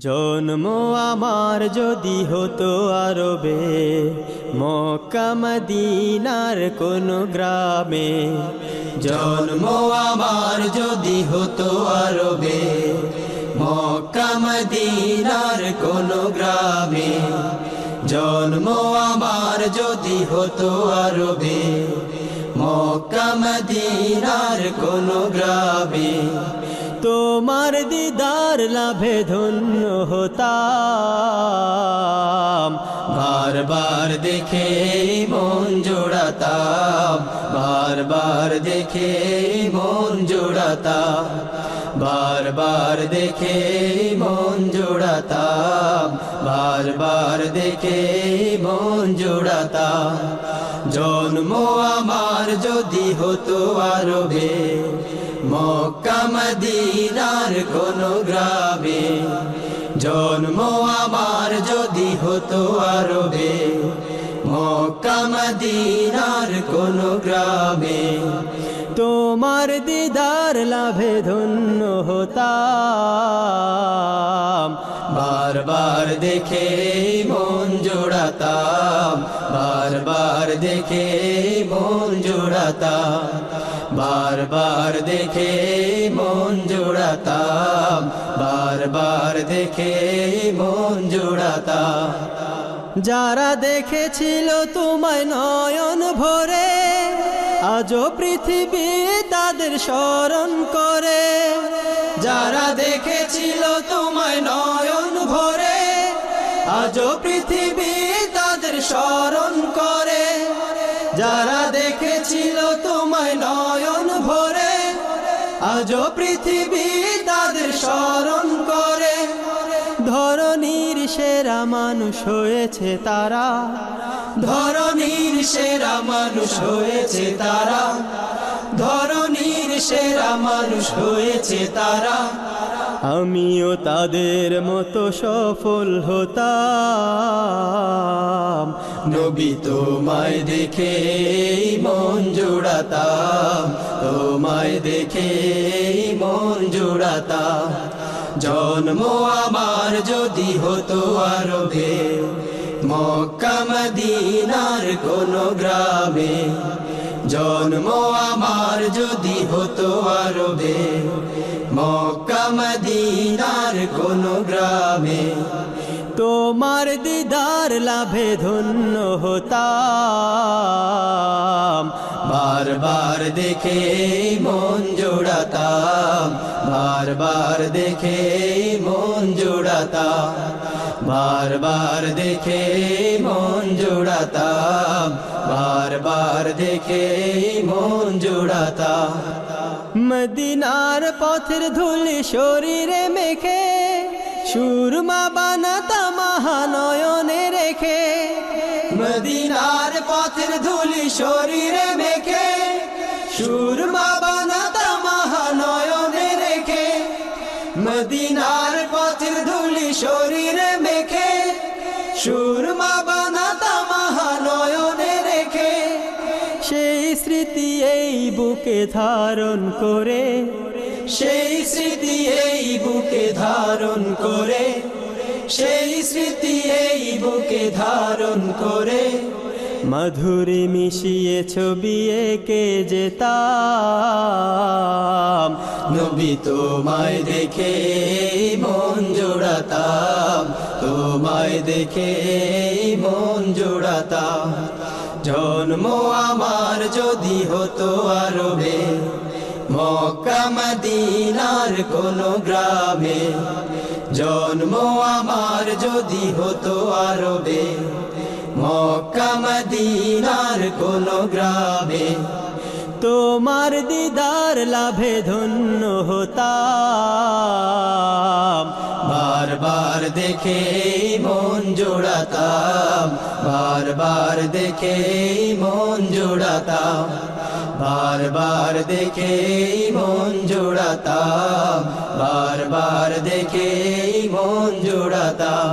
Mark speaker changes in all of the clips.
Speaker 1: জন্ম আমার যদি হতো আরবে মদিনার কোন গ্রামে। জন্ম আমার যদি হতো আরবে মদিনার কোন গ্রামে। জন্ম আমার যদি হতো আরবে মদিনার কোন গ্রামে। তোমার দিদার লাভে ধন্য হতাম। বারবার দেখে মন জোড়াতাম। বারবার দেখে মন জোড়াতাম। বারবার দেখে মন জোড়াতাম। বারবার দেখে মন জোড়াতাম। জন্ম আমার যদি হতো আরবে মক্কা মদিনার কোন গ্রামে জন্ম আমার যদি হতো আরবে। মক্কা মদিনার কোন গ্রামে তোমার দিদার লাভে ধন্য হতাম। বারবার দেখে মন জোড়াতাম। বারবার দেখে মন জোড়াতাম। বারবার দেখে মন জোড়াতাম, বারবার দেখে মন জোড়াতাম। যারা দেখেছিল তোমায় নয়ন ভরে, আজও পৃথিবী তাদের স্মরণ করে। যারা দেখেছিল তোমায় নয়ন ভরে, আজও পৃথিবী তাদের স্মরণ করে। যারা দেখেছিল তোমায় নয়ন ভরে আজ পৃথিবী তাদের স্মরণ করে। ধরনীর সেরা মানুষ হয়েছে তারা ধরনীর সেরা মানুষ হয়েছে তারা। সেরা মানুষ হয়েছে তারা। আমিও তাদের মতো সফল হতাম। নবী তোমায় দেখে মন জোড়াতাম। তোমায় দেখে মন জোড়াতাম। জন্ম আমার যদি হতো আরবে মক্কা মদিনার কোন গ্রামে জন্ম আমার যদি হতো আরবে, মক্কা মদিনার কোন গ্রামে, তোমার দিদার লাভে ধন্য হতাম। বারবার দেখে মন জোড়াতাম, বারবার দেখে মন জোড়াতাম। বারবার দেখে মন জোড়াতাম, বারবার দেখে মন জোড়াতাম। মদিনার পথের ধুলি শরীরে মেখে, সুরমা বানাতা মহানয়নে রেখে। মদিনার পথের ধুলি শরীরে মেখে, সুরমা বানাতা মহানয়নে রেখে। মদিনার পথের ধুলি শরীরে সুরমা বানাতা মহানয়নে রেখে, সেই স্মৃতি এই বুকে ধারণ করে, সেই স্মৃতি এই বুকে ধারণ করে, সেই স্মৃতি এই বুকে ধারণ করে মধুরি মিশিয়ে ছবি একে যেতাম। নবী তোমায় দেখে মন জোড়াতাম। তোমায় দেখে মন জোড়াতাম। জন্ম আমার যদি হতো আরবে, মক্কা মদিনার কোন গ্রামে। জন্ম আমার যদি হতো আরবে মক্কা মদিনার কোন গ্রামে তোমার দিদার লাভে ধন্য হতাম। বারবার দেখে মন জোড়াতাম, বারবার দেখে মন জোড়াতাম, বারবার দেখে মন জোড়াতাম, বারবার দেখে মন জোড়াতাম।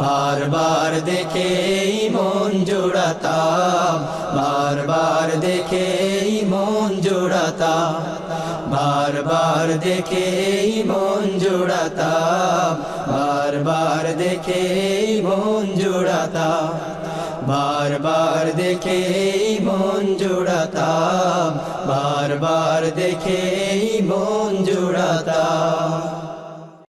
Speaker 1: বারবার দেখে মন জোড়াতাম। বারবার দেখে মন জোড়াতাম। বারবার দেখে মন জোড়াতাম। বারবার দেখে মন জোড়াতাম। বারবার দেখে মন জোড়াতাম। বারবার দেখে মন জোড়াতাম।